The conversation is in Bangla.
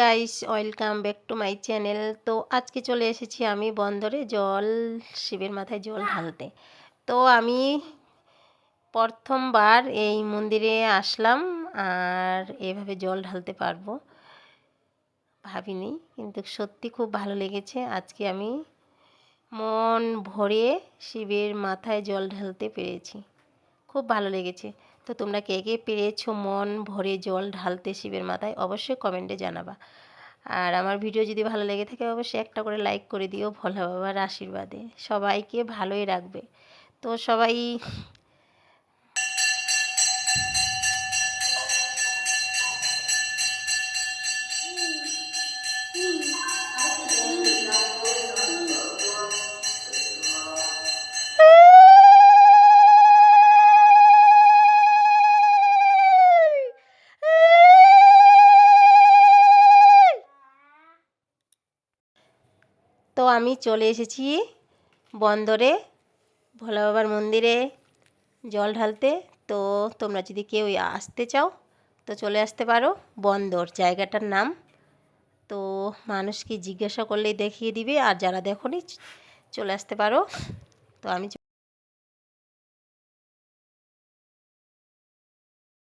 Guys, welcome back to my channel. তো আজকে চলে এসেছি আমি বন্দরে জল, শিবের মাথায় জল ঢালতে। তো আমি প্রথমবার এই মন্দিরে আসলাম আর এভাবে জল ঢালতে পারব ভাবিনি, কিন্তু সত্যি খুব ভালো লেগেছে। আজকে আমি মন ভরে শিবের মাথায় জল ঢালতে পেরেছি। খুব ভালো লেগেছে। তো তোমরা কে কে পেরেছ মন ভরে জল ঢালতে শিবের মাথায় অবশ্যই কমেন্টে জানাবা। আর আমার ভিডিও যদি ভালো লেগে থাকে অবশ্যই একটা করে লাইক করে দিও ভোলা বাবার আশীর্বাদে। সবাইকে ভালোই রাখবে। তো সবাই তো আমি চলে এসেছি বন্দরে ভোলা বাবার মন্দিরে জল ঢালতে। তো তোমরা যদি কেউ আসতে চাও, তো চলে আসতে পারো। বন্দর, জায়গাটার নাম। তো মানুষকে জিজ্ঞাসা করলেই দেখিয়ে দিবে। আর যারা দেখনি, চলে আসতে পারো। তো আমি